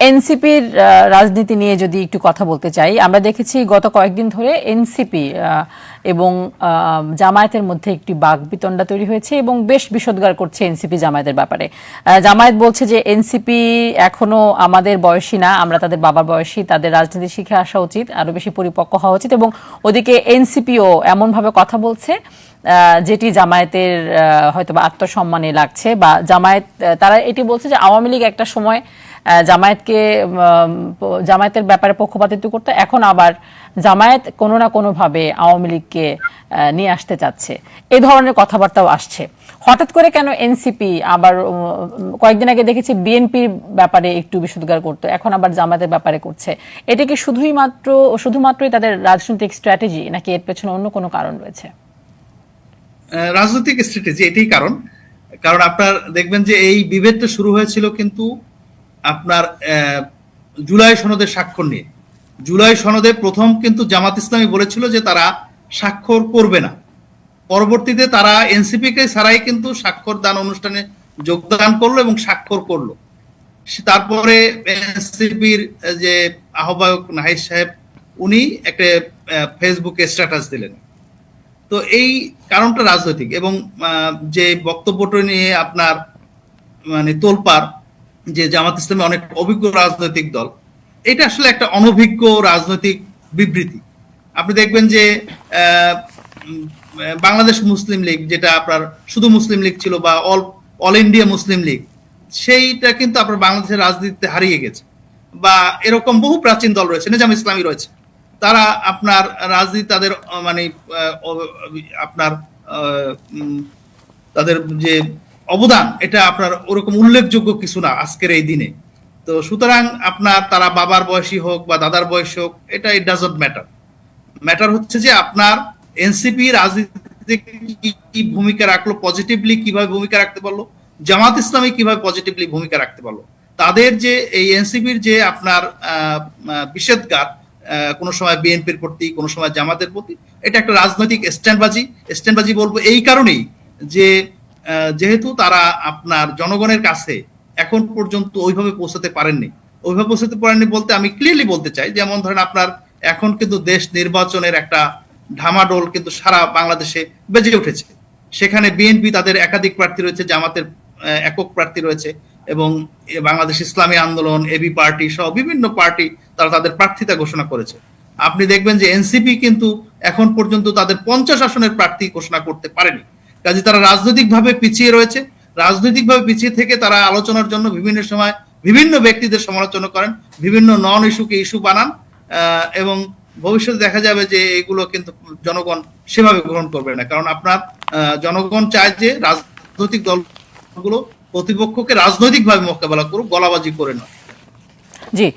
এনসিপির রাজনীতি নিয়ে যদি একটু কথা বলতে চাই আমরা দেখেছি গত কয়েকদিন ধরে এনসিপি এবং জামায়াতের মধ্যে একটি বাঘ বিতণ্ডা তৈরি হয়েছে এবং বেশ বিষোদ্গার করছে এনসিপি জামায়াতের ব্যাপারে। জামায়াত বলছে যে এনসিপি এখনও আমাদের বয়সী না আমরা তাদের বাবার বয়সী তাদের রাজনীতি শিখে আসা উচিত আরও বেশি পরিপক্ক হওয়া উচিত এবং ওদিকে এনসিপিও এমনভাবে কথা বলছে যেটি জামায়াতের আহ, হয়তোবা আত্মসম্মানে লাগছে বা জামায়াত তারা এটি বলছে যে আওয়ামী লীগ একটা সময় জামায়াতকে জামায়াতের ব্যাপারে পক্ষপাতিত্ব করতে এখন আবার জামায়াত কোনো না কোনোভাবে আওয়ামী লীগকে নিয়ে আসতে চাচ্ছে। এই ধরনের কথাবার্তাও আসছে। হঠাৎ করে কেন এনসিপি আবার কয়েকদিন আগে দেখেছি বিএনপির ব্যাপারে একটু বিশুদ্ধার করতো, এখন আবার জামায়াতের ব্যাপারে করছে। এটা কি শুধুই মাত্র শুধুমাত্রই তাদের রাজনৈতিক স্ট্র্যাটেজি নাকি এর পেছনে অন্য কোনো কারণ রয়েছে? রাজনৈতিক স্ট্র্যাটেজি এটাই কারণ। কারণ আপনার দেখবেন যে এই বিভেদটা শুরু হয়েছিল কিন্তু আপনার জুলাই সনদের স্বাক্ষর নিয়ে। জুলাই সনদে প্রথম কিন্তু জামাত ইসলামী বলেছিল যে তারা স্বাক্ষর করবে না। পরবর্তীতে তারা এনসিপি কে ছাড়াই কিন্তু স্বাক্ষর দান অনুষ্ঠানে যোগদান করল এবং স্বাক্ষর করল। তারপরে এনসিপির যে আহ্বায়ক নাহিদ সাহেব, উনি একটা ফেসবুকে স্ট্যাটাস দিলেন। তো এই কারণটা রাজনৈতিক এবং যে বক্তব্যটা নিয়ে আপনার মানে তোলপার যে জামাত ইসলামী অনেক অভিজ্ঞ রাজনৈতিক দল, এটা আসলে একটা অনভিজ্ঞ রাজনৈতিক বিবৃতি। আপনি দেখবেন যে বাংলাদেশ মুসলিম লীগ যেটা আপনার শুধু মুসলিম লীগ ছিল বা অল অল ইন্ডিয়া মুসলিম লীগ, সেইটা কিন্তু আপনার বাংলাদেশের রাজনীতিতে হারিয়ে গেছে। বা এরকম বহু প্রাচীন দল রয়েছে, নিজাম ইসলামী রয়েছে। তারা আপনার রাজনীতি তাদের মানে আপনার তাদের যে অবদান, এটা আপনার ওরকম উল্লেখযোগ্য কিছু না আজকের এই দিনে। তো সুতরাং আপনার তারা বাবার বয়সী হোক বা দাদার বয়স হোক, এটা ইট ডাজন্ট ম্যাটার ম্যাটার হচ্ছে যে আপনার এনসিপি রাজনীতিতে কি- ভূমিকা রাখল পজিটিভলি কীভাবে ভূমিকা রাখতে পারল, জামাত ইসলামী কীভাবে পজিটিভলি ভূমিকা রাখতে পারল। তাদের যে এই এনসিপির যে আপনার বিষেধগার কোনো সময় বিএনপির প্রতি, কোনো সময় জামাতের প্রতি, এটা একটা রাজনৈতিক স্ট্যান্ডবাজি স্ট্যান্ডবাজি বলব এই কারণেই যে যেহেতু তারা আপনার জনগণের কাছে এখন পর্যন্ত ওইভাবে পৌঁছাতে পারেননি। ওইভাবে পৌঁছাতে পারেননি বলতে আমি ক্লিয়ারলি বলতে চাই, যেমন ধরেন আপনার এখন কিন্তু দেশ নির্বাচনের একটা ঢামাডোল কিন্তু সারা বাংলাদেশে বেজে উঠেছে। সেখানে বিএনপি তাদের একাধিক প্রার্থী রয়েছে, জামাতের একক প্রার্থী রয়েছে এবং বাংলাদেশ ইসলামী আন্দোলন এবি পার্টি সহ বিভিন্ন পার্টি তারা তাদের প্রার্থিতা ঘোষণা করেছে। আপনি দেখবেন যে এনসিপি কিন্তু এখন পর্যন্ত তাদের পঞ্চাশ আসনের প্রার্থী ঘোষণা করতে পারেনি। কাজে তারা রাজনৈতিকভাবে পিছিয়ে রয়েছে। রাজনৈতিকভাবে পিছিয়ে থেকে তারা আলোচনার জন্য বিভিন্ন সময় বিভিন্ন ব্যক্তিদের সমালোচনা করেন, বিভিন্ন নন ইস্যুকে ইস্যু বানান এবং ভবিষ্যতে দেখা যাবে যে এগুলো কিন্তু জনগণ সেভাবে গ্রহণ করবে না। কারণ আপনার জনগণ চায় যে রাজনৈতিক দলগুলো প্রতিপক্ষকে রাজনৈতিকভাবে মোকাবেলা করুক, গলাবাজি করে নয়। জি।